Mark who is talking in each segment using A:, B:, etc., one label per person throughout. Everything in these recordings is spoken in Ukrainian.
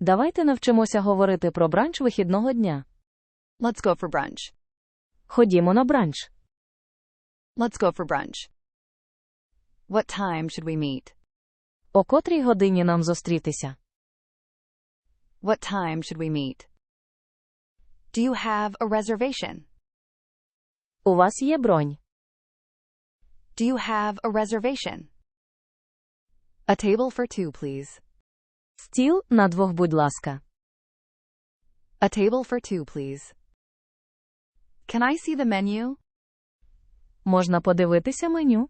A: Давайте навчимося говорити про бранч вихідного дня.
B: Let's go for brunch.
A: Ходімо на бранч.
B: Let's go for brunch. What time should we meet?
A: О котрій годині нам зустрітися?
B: What time should we meet? Do you have a reservation?
A: У вас є бронь.
B: Do you have a reservation? A table for two, please.
A: Стіл на двох, будь ласка.
B: A table for two, please. Can I see the menu?
A: Можна подивитися меню.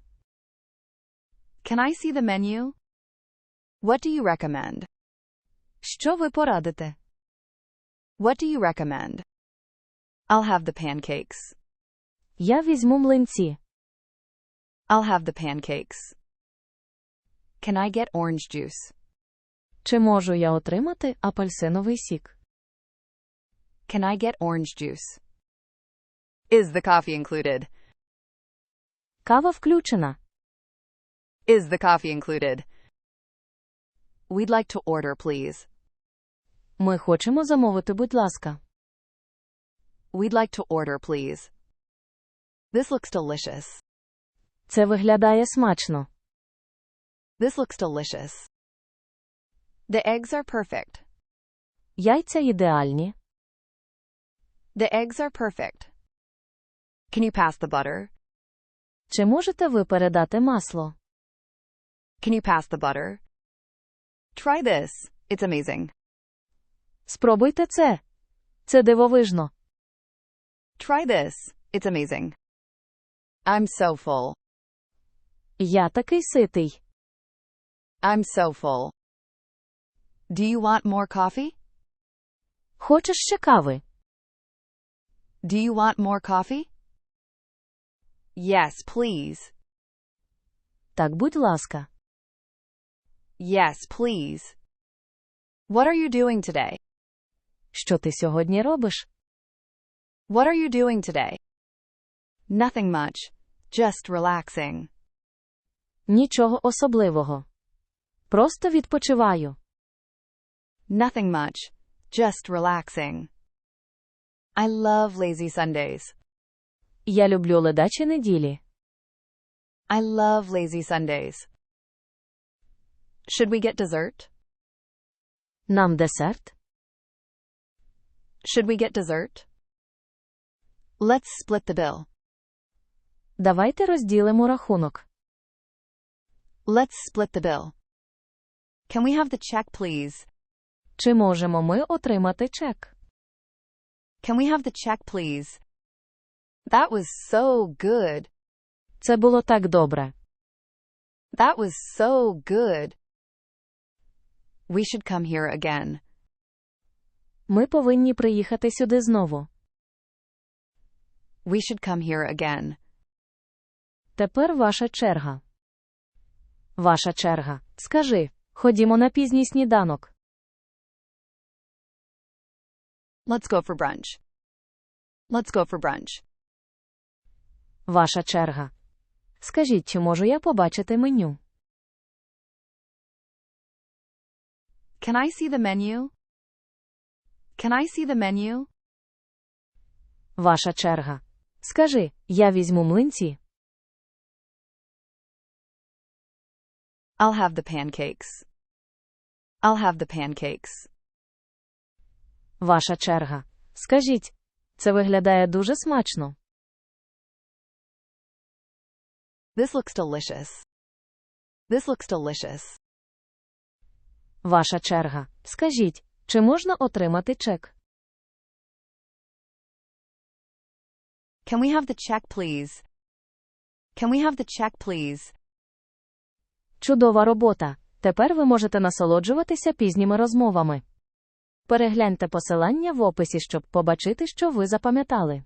B: Can I see the menu? What do you recommend?
A: Що ви порадите?
B: What do you recommend? I'll have the pancakes.
A: Я візьму млинці.
B: I'll have the pancakes. Can I get orange juice?
A: Чи можу я отримати апельсиновий сік?
B: Can I get orange juice? Is the coffee included?
A: Кава включена.
B: Is the coffee included? We'd like to order, please.
A: Ми хочемо замовити, будь ласка.
B: We'd like to order, please. This looks delicious.
A: Це виглядає смачно.
B: This looks delicious. The eggs are perfect.
A: Яйця ідеальні.
B: The eggs are perfect. Can you pass the butter?
A: Чи можете ви передати масло?
B: Can you pass the butter? Try this. It's amazing.
A: Спробуйте це. Це дивовижно.
B: Try this. It's amazing. I'm so full.
A: Я такий ситий.
B: I'm so full. Do you want more coffee?
A: Хочеш ще кави?
B: Do you want more coffee? Yes, please.
A: Так, будь ласка.
B: Yes, please. What are you doing today?
A: Що ти сьогодні робиш?
B: What are you doing today? Nothing much. Just relaxing.
A: Нічого особливого. Просто відпочиваю.
B: Nothing much. Just relaxing. I love lazy Sundays.
A: Я люблю ледачі неділі.
B: I love lazy Sundays. Should we get dessert?
A: Нам десерт?
B: Should we get dessert? Let's split the bill.
A: Давайте розділимо рахунок.
B: Let's split the bill. Can we have the check, please?
A: Чи можемо ми отримати чек?
B: Can we have the check, please? That was so good.
A: Це було так добре.
B: That was so good. We should come here again.
A: Ми повинні приїхати сюди знову.
B: We should come here again.
A: Тепер ваша черга. Ваша черга. Скажи, ходімо на пізній сніданок.
B: Let's go for brunch. Let's go for brunch.
A: Ваша черга. Скажіть, чи можу я побачити меню?
B: Can I see the menu? Can I see the menu?
A: Ваша черга. Скажи, я візьму млинці.
B: I'll have the pancakes. I'll have the pancakes.
A: Ваша черга. Скажіть, це виглядає дуже смачно.
B: This looks delicious. This looks delicious.
A: Ваша черга. Скажіть, чи можна отримати чек?
B: Can we have the check, please? Can we have the check, please?
A: Чудова робота. Тепер ви можете насолоджуватися пізніми розмовами. Перегляньте посилання в описі, щоб побачити, що ви запам'ятали.